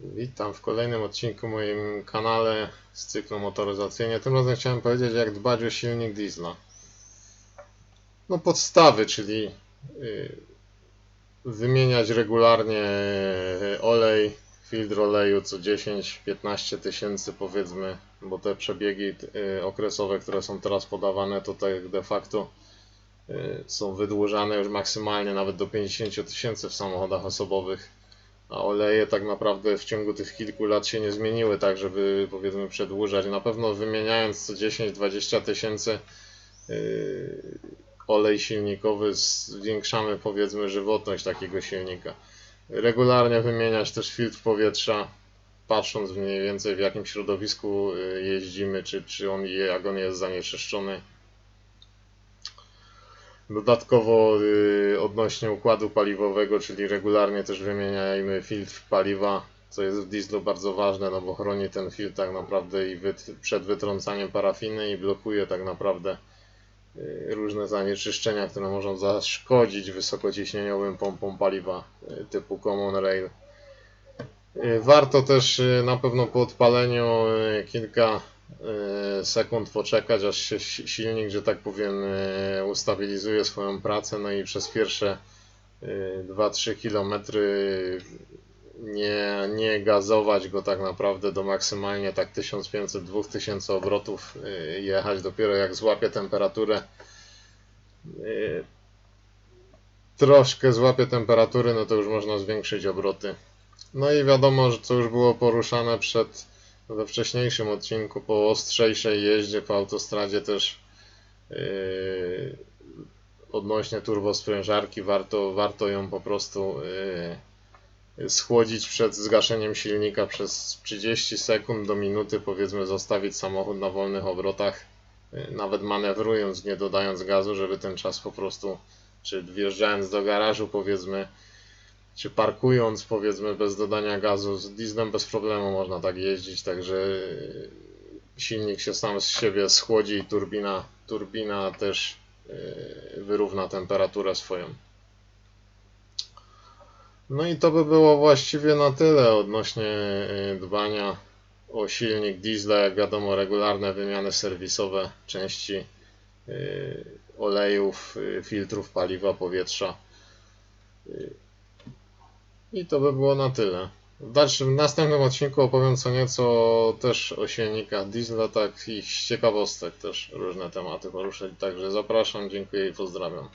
Witam w kolejnym odcinku moim kanale z cyklu motoryzacyjnie. Tym razem chciałem powiedzieć jak dbać o silnik diesla. No podstawy, czyli y, wymieniać regularnie y, olej, filtr oleju co 10-15 tysięcy powiedzmy, bo te przebiegi y, okresowe, które są teraz podawane to tak de facto są wydłużane już maksymalnie nawet do 50 tysięcy w samochodach osobowych a oleje tak naprawdę w ciągu tych kilku lat się nie zmieniły tak, żeby powiedzmy przedłużać. Na pewno wymieniając co 10-20 tysięcy yy, olej silnikowy zwiększamy powiedzmy żywotność takiego silnika. Regularnie wymieniać też filtr powietrza, patrząc mniej więcej w jakim środowisku yy, jeździmy, czy, czy on, jak on jest zanieczyszczony. Dodatkowo y, odnośnie układu paliwowego, czyli regularnie też wymieniajmy filtr paliwa, co jest w dieslu bardzo ważne, no bo chroni ten filtr tak naprawdę i przed wytrącaniem parafiny i blokuje tak naprawdę y, różne zanieczyszczenia, które mogą zaszkodzić wysokociśnieniowym pompom paliwa y, typu Common Rail. Warto też na pewno po odpaleniu kilka sekund poczekać, aż się si- silnik, że tak powiem, y, ustabilizuje swoją pracę, no i przez pierwsze y, 2-3 km nie, nie gazować go tak naprawdę do maksymalnie tak 1500-2000 obrotów y, jechać, dopiero jak złapie temperaturę y, troszkę złapie temperatury, no to już można zwiększyć obroty. No i wiadomo, że co już było poruszane przed we wcześniejszym odcinku po ostrzejszej jeździe po autostradzie też yy, odnośnie turbosprężarki warto, warto ją po prostu yy, schłodzić przed zgaszeniem silnika przez 30 sekund do minuty powiedzmy zostawić samochód na wolnych obrotach yy, nawet manewrując, nie dodając gazu, żeby ten czas po prostu czy wjeżdżając do garażu powiedzmy czy parkując powiedzmy bez dodania gazu z dieslem bez problemu można tak jeździć, także yy, silnik się sam z siebie schłodzi i turbina, turbina też yy, wyrówna temperaturę swoją. No i to by było właściwie na tyle odnośnie yy, dbania o silnik diesla, jak wiadomo regularne wymiany serwisowe części olejów, filtrów paliwa, powietrza. I to by było na tyle. W dalszym, następnym odcinku opowiem co nieco też o silnikach diesla, tak i z ciekawostek też różne tematy poruszyć. Także zapraszam, dziękuję i pozdrawiam.